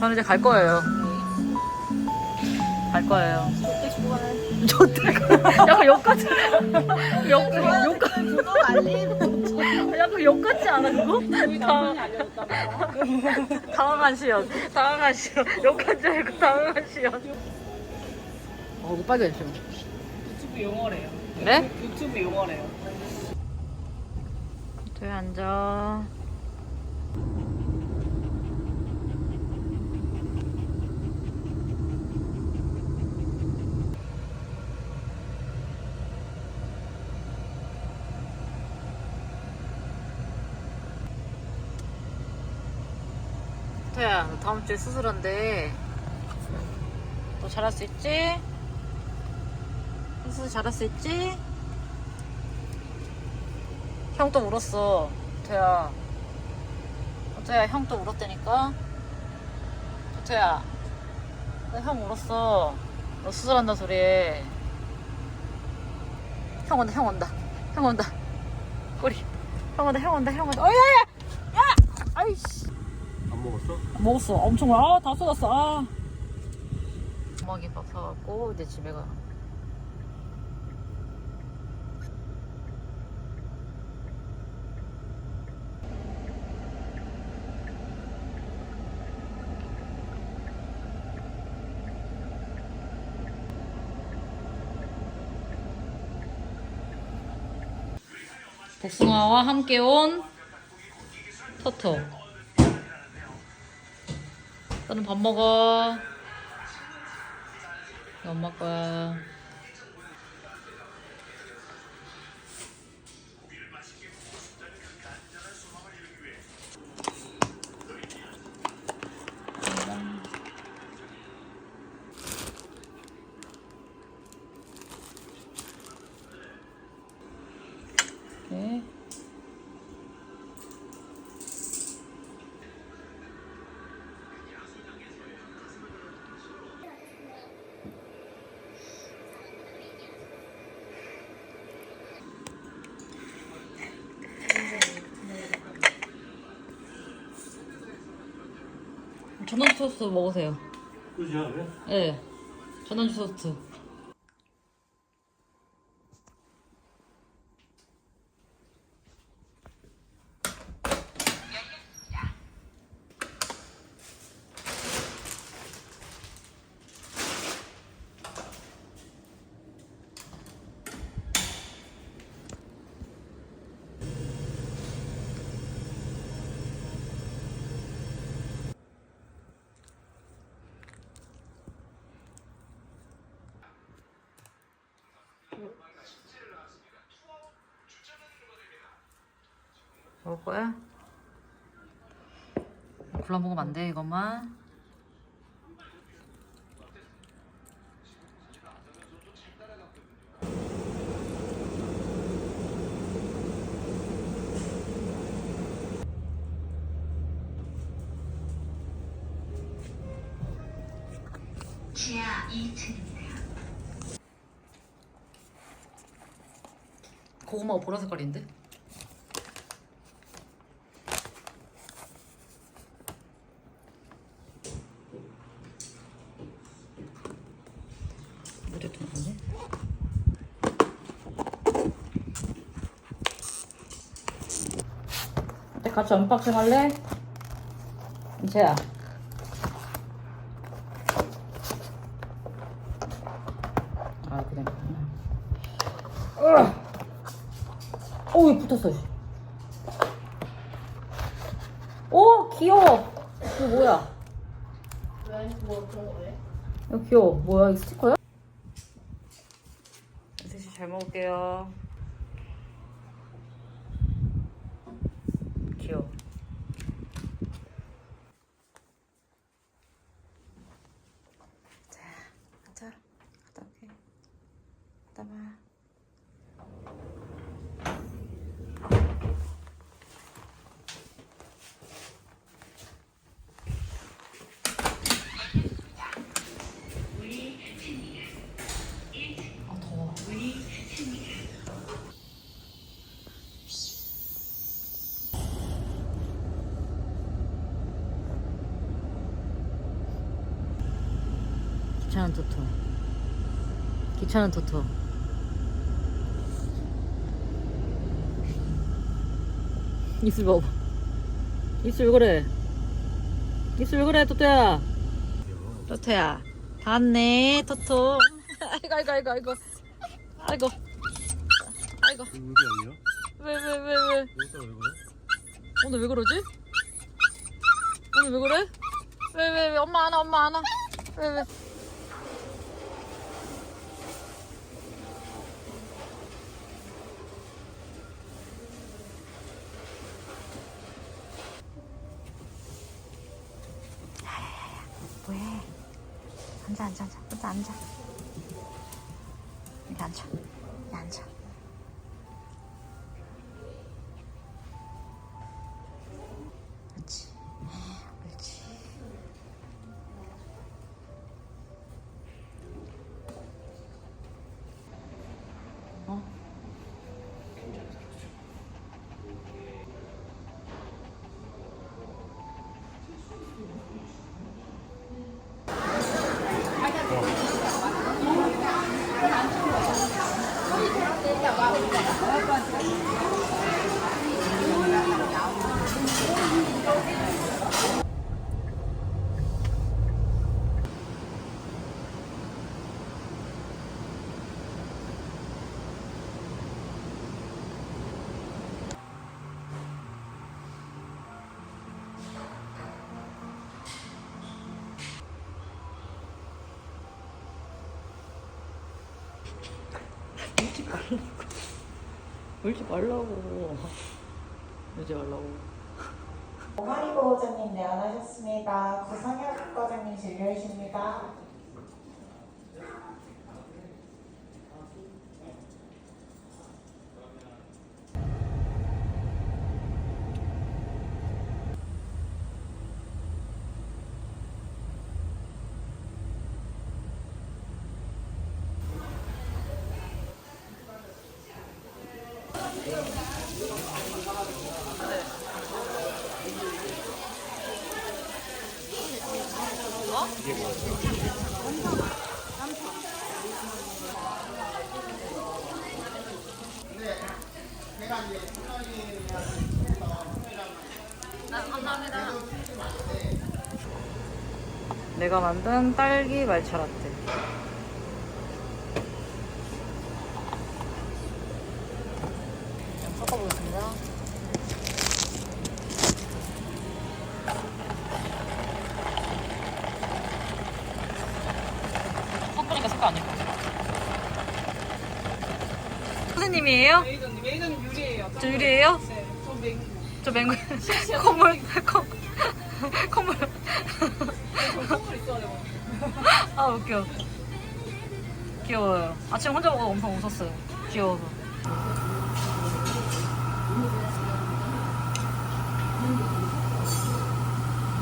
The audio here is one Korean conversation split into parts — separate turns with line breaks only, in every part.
저는 이제 갈 거예요. 갈 거예요.
좋아해.
약간 욕같지? 욕, 욕같,
그거 알림.
약간 욕같지 않아, 그거?
말이야.
당황한 시연. 당황한 시연. 욕하지 말고 당황한 시연. 어, 못 빨개졌어.
유튜브 용어래요.
네?
유튜브 용어래요.
저기 앉아. 너 다음 주에 수술한대. 너 잘할 수 있지? 수술 잘할 수 있지? 형 또 울었어. 토야. 토야, 형 또 울었다니까? 나형 울었어. 너 수술한다 소리에. 형 온다, 형 온다. 형 온다. 꼬리. 형 온다, 형 온다, 형 온다. 어, 야, 야! 야! 아이씨.
안 먹었어?
먹었어. 엄청 아, 다 쏟았어. 아. 고막이밥 사갖고 이제 집에 가. 복숭아와 함께 온 토토. 너는 밥 먹어. 엄마 거야. 네. 전원주 토스트 먹으세요.
그지야 그래?
예. 네. 전원주 토스트. 먹을 거야? 골라 먹으면 안 돼, 이것만.
지하 2층입니다.
고구마가 보라 색깔인데? 무대 통인데? 어때 같이 언박싱 할래? 이채야 아 그냥 그렇구나 어우 붙었어. 씨. 오 귀여워. 이거 뭐야?
왜? 뭐 그런?
이거 귀여워. 뭐야 이 스티커야? 셋이 잘 먹을게요. 귀여워. 자, 가자. 갔다 올게. 갔다 봐. 아 더워. 토토. 귀찮은 토토. 입술 봐봐. 입술 왜 그래? 입술 왜 그래, 토토야? 토토야. 다 왔네, 토토. 아이고, 아이고, 아이고, 아이고. 아이고. 아이고.
왜?
왜, 왜, 왜, 왜? 오늘 왜 그러지? 오늘 왜 그래? 왜, 왜, 왜? 엄마 안아, 엄마 안아. 왜, 왜? 울지 말라고. 울지 말라고.
오마리 보호자님 내원하셨습니다. 구성혁 과장님 진료이십니다.
내가 만든 딸기 말차 라떼. 좀 섞어보겠습니다. 섞으니까 색깔 아닐 것 같아. 선생님이에요?
메이저님, 메이저님 유리예요.
저 유리예요?
네, 저 맹구.
저 맹구 콧물 콧 콧물
저 선물 있어야 돼요.
아 웃겨. 귀여워요. 아침 혼자 먹어 엄청 웃었어요. 귀여워서.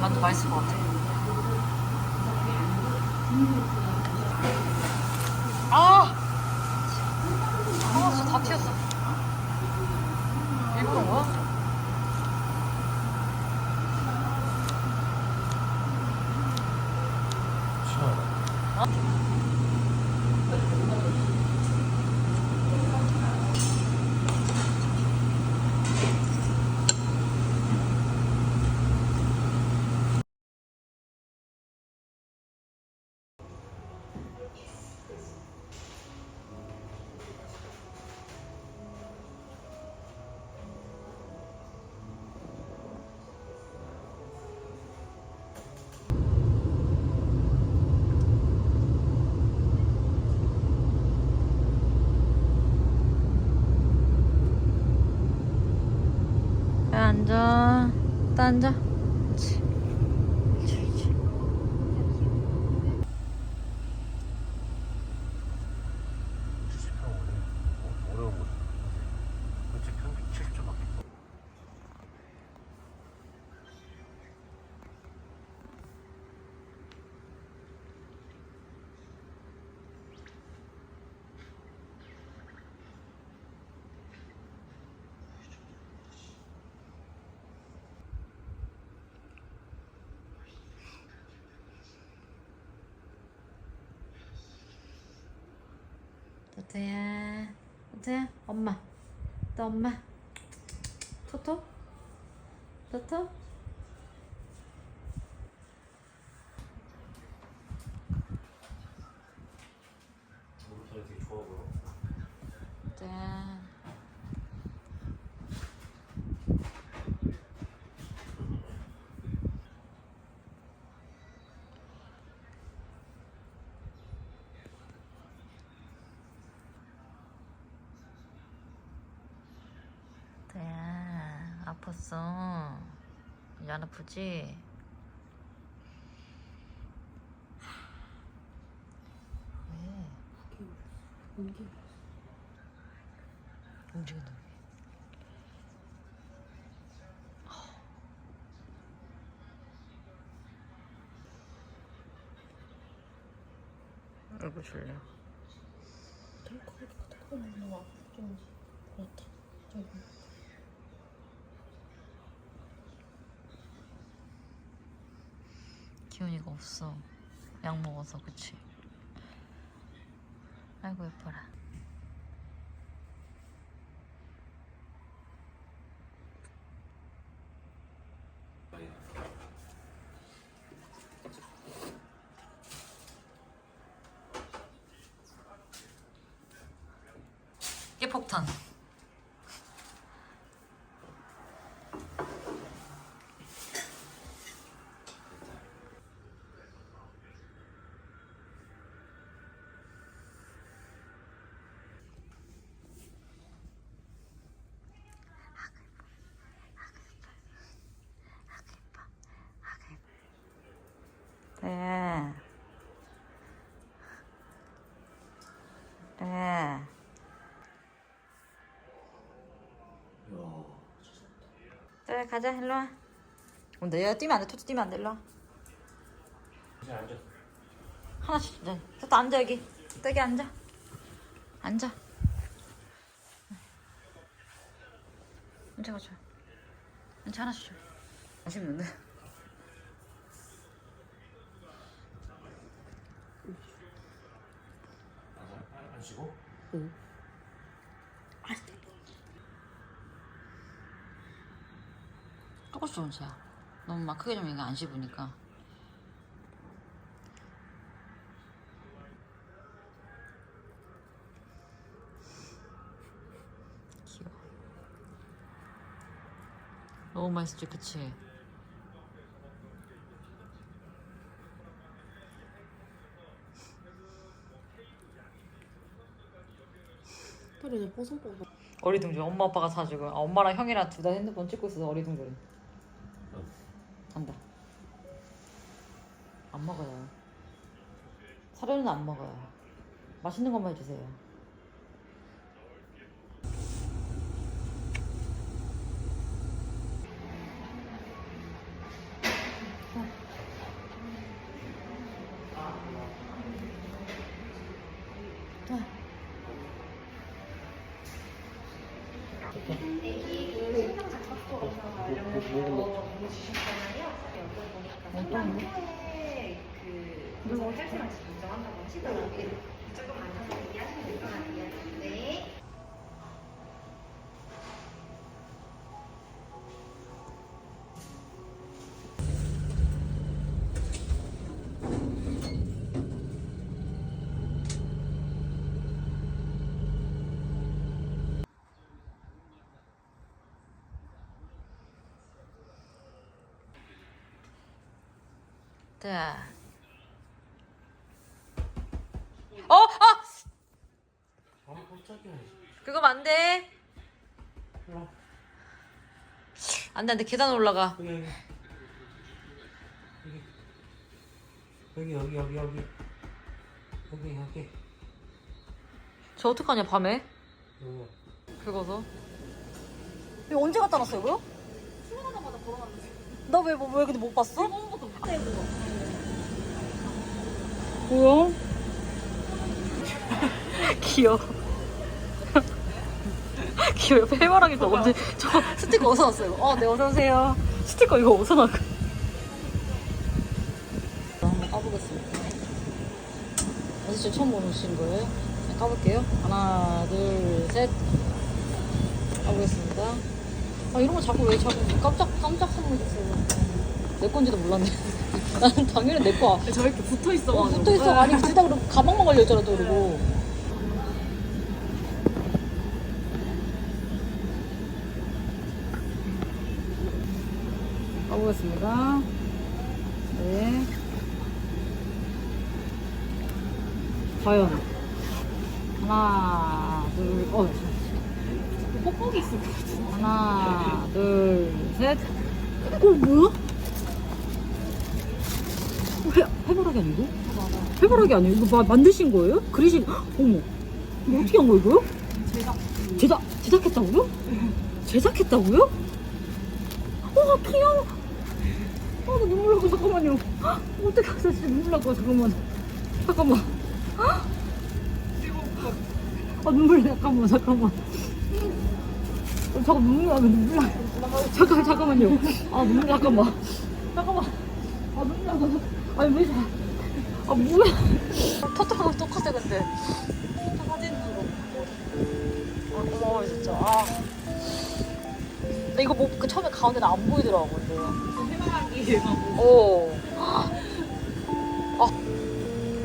만두 맛있을 것 같아 왜 앉아? 또 앉아. 그렇지. 그렇지, 그렇지.
어려운 거. 그렇지 평균 7초밖에.
토토야, 토토야, 엄마. 또 엄마. 토토? 토토?
목소리 되게 좋아 보여.
토토야. 토야, 아팠어. 안 아프지? 왜? 움직인다. 아이고 졸려. 기 운이가 없어. 약 먹어서 그치? 아이고 예뻐라. 깨폭탄. 그래 가자 일로 와. 근데 얘 뛰면 안 돼. 토토 뛰면 안 돼. 일로 와.
앉아.
하나씩 이제 토토 앉아 여기. 여기 앉아. 앉아. 앉아 가자. 앉아 하나씩 줘. 아쉽는데.
안- 안 쉬고?
조금씩 조금씩. 너무 막 크게 좀 이거 안 씹으니까. 귀여워. 너무 맛있지, 그치?
털이 뽀송뽀송.
어리둥절. 엄마 아빠가 사주고. 아, 엄마랑 형이랑 둘 다 핸드폰 찍고 있어서 어리둥절해. 사료는 안 먹어요. 맛있는 것만 해주세요. 자. 어, 어!
아 깜짝이야.
그거 안 돼.
일로. 와.
안 돼, 안 돼. 계단 올라가.
여기 여기. 여기 여기 여기 여기 여기 여기.
저 어떡하냐, 밤에?
여기.
긁어서. 이거 언제 갖다 놨어요, 이거? 출근하자마자 걸어놨는데. 나왜왜 뭐, 왜 근데 못 봤어? 한 번도 못 봤어. 뭐야? 귀여워. 귀여워. 옆에 해바라기 또 언제, 저 스티커 어디서 났어요? 어, 네, 어서오세요. 스티커 이거 어디서 났고. 한번 까보겠습니다. 어디서 처음 보신 거예요? 자, 까볼게요. 하나, 둘, 셋. 가보겠습니다. 아 이런 거 자꾸 왜 자꾸 깜짝 깜짝 선물 주세요. 내 건지도 몰랐네. 나는 당연히 내 거야.
저 이렇게 붙어
어,
있어가지고.
붙어 있어. 아니 둘다 그럼 가방만 걸려 있잖아 또 그리고. 가보겠습니다. 네. 과연 하나 둘 어.
뽁뽁이 있을 것 같아.
하나, 둘, 셋. 어, 뭐야? 해, 해바라기 아니고? 해바라기 아니에요? 이거 마, 만드신 거예요? 그리신, 헉, 어머. 이거 어떻게 한 거예요, 이거요?
제작.
제작, 제작했다고요? 제작했다고요? 어, 귀여워. 아, 나 눈물 나고, 잠깐만요. 헉, 어떻게 하세요? 진짜 눈물 나고, 잠깐만. 잠깐만. 헉. 아, 눈물 나, 잠깐만, 잠깐만. 어, 잠깐 눈물 나면 눈물 나. 잠깐 잠깐만요. 아 눈물 잠깐만. 잠깐만. 아 눈물 나고. 아니 왜? 자- 아 뭐야? 토토랑 똑같아 근데. 토토 사진으로. 아 고마워 진짜. 아. 근데 이거 뭐 그 처음에 가운데 나안 보이더라고 근데.
해바라기가
오. 아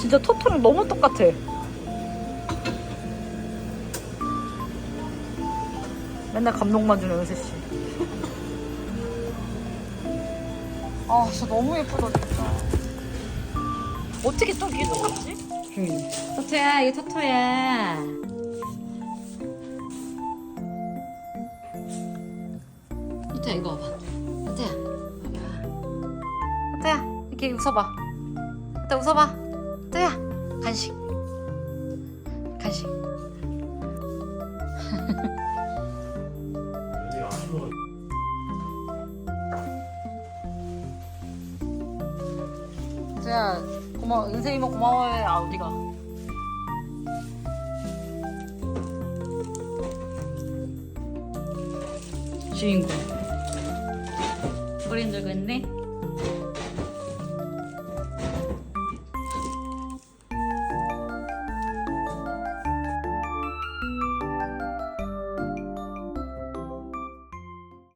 진짜 토토랑 너무 똑같아. 맨날 감동만 주는 은세 씨. 아 진짜 너무 예쁘다 진짜. 어떻게 또 이게 똑같지? 토토야 이게 토토야. 토토야 이거 봐봐. 토토야 봐봐. 토토야 이렇게 웃어봐. 토토 웃어봐. 토토야 간식. 간식. 토토야 고마워 은세 이모 고마워해 아 어디가? 주인공. 꼬리 흔들고 있네.